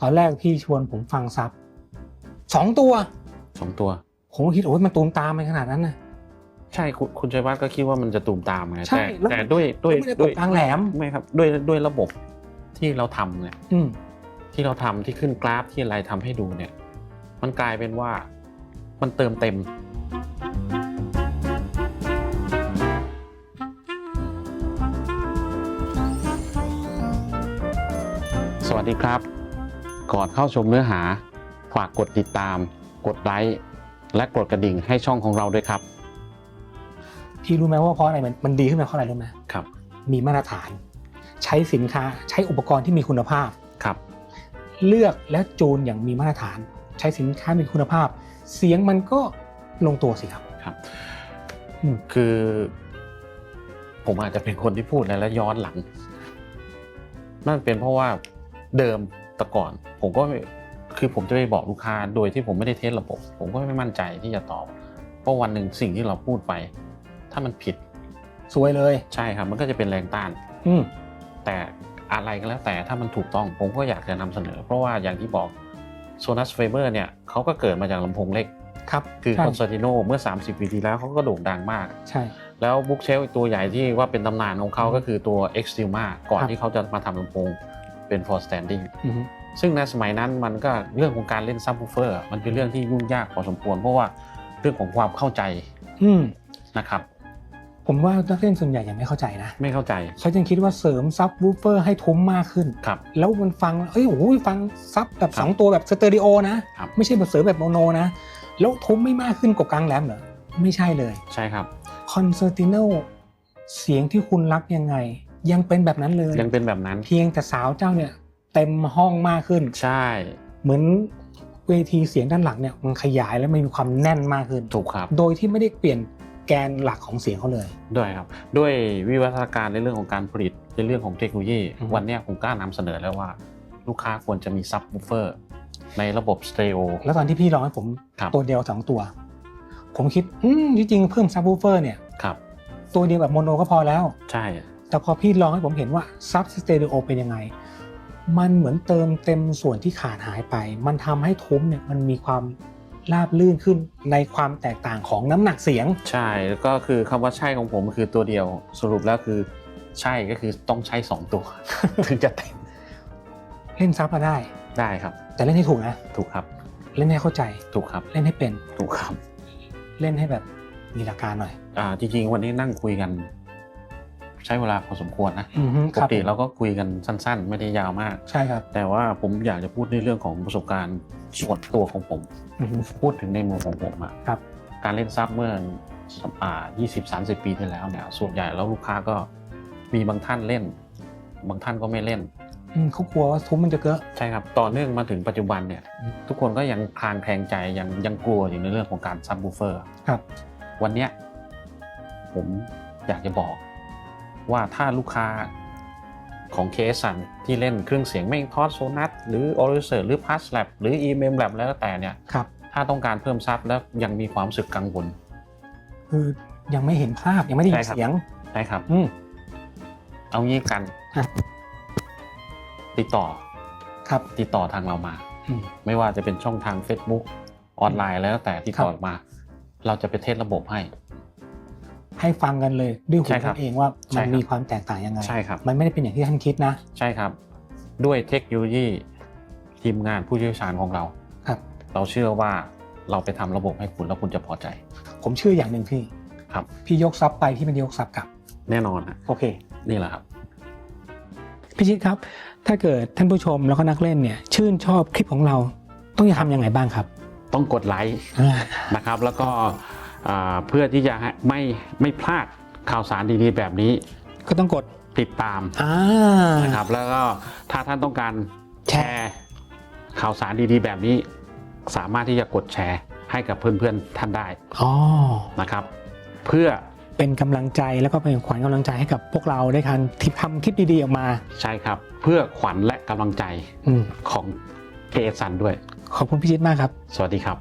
ตอนแรกพี่ชวนผมฟังซับสองตัว สองตัว ผมก็คิดโอ้ยมันตูมตามไปขนาดนั้นนะ ใช่คุณคุณชัยวัฒน์ก็คิดว่ามันจะตูมตามไงใช่แต่แล้ว แต่ด้วยด้วยไม่ได้ตด้วยกกลางแหลม ไม่ครับด้วยด้วยระบบที่เราทำเนี่ย อืม ที่เราทำที่ขึ้นกราฟที่อะไรทำให้ดูเนี่ย มันกลายเป็นว่ามันเติมเต็ม สวัสดีครับ ก่อนเข้าชมเนื้อหา ฝากกดติดตาม กดไลค์และกดกระดิ่งให้ช่องของเราด้วยครับ พี่รู้ไหมว่าเพราะอะไรมันมันดีขึ้นมาเพราะอะไรรู้ไหมครับ มีมาตรฐาน ใช้สินค้าใช้อุปกรณ์ที่มีคุณภาพ ครับ เลือกและจูนอย่างมีมาตรฐาน ใช้สินค้ามีคุณภาพ เสียงมันก็ลงตัวสิครับ ครับ อืม คือ ผมอาจจะเป็นคนที่พูดแล้วแล้วย้อนหลัง นั่นเป็นเพราะว่าเดิม แต่ก่อนผมก็ไม่คือผมจะไปบอกลูกค้าโดยที่ผมไม่ได้เทสระบบ ผมก็ไม่มั่นใจที่จะตอบ เพราะวันหนึ่งสิ่งที่เราพูดไป ถ้ามันผิดสวยเลยใช่ครับ มันก็จะเป็นแรงต้าน อืมแต่อะไรก็แล้วแต่ถ้ามันถูกต้องผมก็อยากจะนำเสนอ เพราะว่าอย่างที่บอกโซนัสเฟเบอร์เนี่ยเขาก็เกิดมาจากลำโพงเล็กครับคือใช่คอนเซอร์ติโนเมื่อ 30 ปีที่แล้วเขาก็โด่งดังมาก ใช่ แล้วบุ๊กเชลตัวใหญ่ที่ว่าเป็นตำนานของเขาก็คือตัว X t i l m a ก่อนครับที่เขาจะมาทำลำโพง เป็น for standing อือฮึซึ่งในสมัยนั้นมันก็เรื่องของการเล่นซับ w ูเฟอร์ มันเป็นเรื่องที่ยุ่งยากพอสมควร เพราะว่าเรื่องของความเข้าใจอืมนะครับ ผมว่านักเล่นส่วนใหญ่ยังไม่เข้าใจนะ ไม่เข้าใจเขาจึงคิดว่าเสริมซับวูเฟอร์ให้ทุ้มมากขึ้นครับแล้วมันฟังเอ้ยโอ้ยฟังซับแบบครับสองตัวแบบสเตอริโอนะครับไม่ใช่แบบเสริมแบบโมโนนะ แล้วทุ้มไม่มากขึ้นกว่ากลางแหลมเหรอไม่ใช่เลย ใช่ครับคอนเซอร์ติโนเสียงที่คุณรักยังไง ยังเป็นแบบนั้นเลยยังเป็นแบบนั้น เพียงแต่สาวเจ้าเนี่ยเต็มห้องมากขึ้น ใช่ เหมือนเวทีเสียงด้านหลังเนี่ยมันขยายแล้วมันมีความแน่นมากขึ้นถูกครับ โดยที่ไม่ได้เปลี่ยนแกนหลักของเสียงเขาเลย ด้วยครับ ด้วยวิวัฒนาการในเรื่องของการผลิตในเรื่องของเทคโนโลยีอือฮึวันเนี้ยผมกล้านำเสนอแล้วว่า ลูกค้าควรจะมีซับ w ูเฟอร์ในระบบสเตอริโอแล้วตอนที่พี่ลองให้ผมครับตัวเดียวสองตัว ผมคิดอืมที่จริงเพิ่มซับวูเฟอร์เนี่ยครับตัวเดียวแบบโมโนก็พอแล้ว ใช่ แต่พอพี่ลองให้ผมเห็นว่าซับสเตอริโอเป็นยังไง มันเหมือนเติมเต็มส่วนที่ขาดหายไป มันทำให้ทุ้มเนี่ยมันมีความราบลื่นขึ้นในความแตกต่างของน้ำหนักเสียง ใช่แล้วก็คือคำว่าใช่ของผมคือตัวเดียวสรุปแล้วคือใช่ก็คือต้องใช้สองตัวถึงจะเต็มเล่นซับมาได้ได้ครับ แต่เล่นให้ถูกนะถูกครับ เล่นให้เข้าใจถูกครับ เล่นให้เป็นถูกครับ เล่นให้แบบมีหลักการหน่อยอ่าจริงๆวันนี้นั่งคุยกัน ใช้เวลาพอสมควรนะอือฮึปกติเราก็คุยกันสั้น ๆ ไม่ได้ยาวมาก ใช่ครับแต่ว่าผมอยากจะพูดในเรื่องของประสบการณ์ส่วนตัวของผม อือฮึ พูดถึงในมุมของผมอะครับ การเล่นซับเมื่ออ่า20 30 ปีที่แล้วเนี่ย ส่วนใหญ่แล้วลูกค้าก็มีบางท่านเล่น บางท่านก็ไม่เล่น อืมเขากลัวว่าทุ้มมันจะเกอะ ใช่ครับ ต่อเนื่องมาถึงปัจจุบันเนี่ยอืมทุกคนก็ยังคลางแคลงใจยังยังกลัวอยู่ในเรื่องของการซับ w ูเฟอร์ครับ วันเนี้ยผมอยากจะบอก ว่าถ้าลูกค้าของเคสันที่เล่นเครื่องเสียงไม่ทอดโซนัสหรือออริเซอร์หรือพัสแลบหรือ e m m Lab แล้วแต่เนี่ยครับถ้าต้องการเพิ่มซับแล้วยังมีความรู้สึกกังวลคือยังไม่เห็นภาพยังไม่ได้ยิใช่นครับเสียงใช่ครับ อืมเอางี้กันอะติดต่อครับติดต่อทางเรามาอืมไม่ว่าจะเป็นช่องทาง Facebook ออนไลน์แล้วแต่ติดต่อครับมา เราจะไปเทสระบบให้ ให้ฟังกันเลยด้วยหูใช่ครัตับวเองว่าใช่มันครับมีความแตกต่างยังไงใช่ครับมันไม่ได้เป็นอย่างที่ท่านคิดนะ ใช่ครับ ด้วยเทคโนโลยีทีมงานผู้เชี่ยวชาญของเราครับ เราเชื่อว่าเราไปทำระบบให้คุณแล้วคุณจะพอใจ ผมเชื่ออย่างหนึ่งพี่ครับ พี่ยกซับไปพี่ไมันยกซับกลับ แน่นอนฮะโอเค นี่แหละครับพี่ชิดครับ ถ้าเกิดท่านผู้ชมแล้วก็นักเล่นเนี่ยชื่นชอบคลิปของเราต้องทำยังไงบ้างครับ ต้องกดไลค์อ่านะครับ แล้วก็อ่า เพื่อที่จะให้ไม่ไม่พลาดข่าวสารดีๆแบบนี้ ก็ต้องกดติดตามอ่านะครับแล้วก็ถ้าท่านต้องการแชแชร์ร์ข่าวสารดีๆ แบบนี้ สามารถที่จะกดแชร์ให้กับเพื่อนๆท่านได้อ๋อนะครับ เพื่อเป็นกำลังใจแล้วก็เป็นขวัญกำลังใจให้กับพวกเราได้การที่ทำคลิปดีๆออกมา ใช่ครับ เพื่อขวัญและกำลังใจอืมของเกสันด้วย ขอบคุณพี่ชิดมากครับ สวัสดีครับ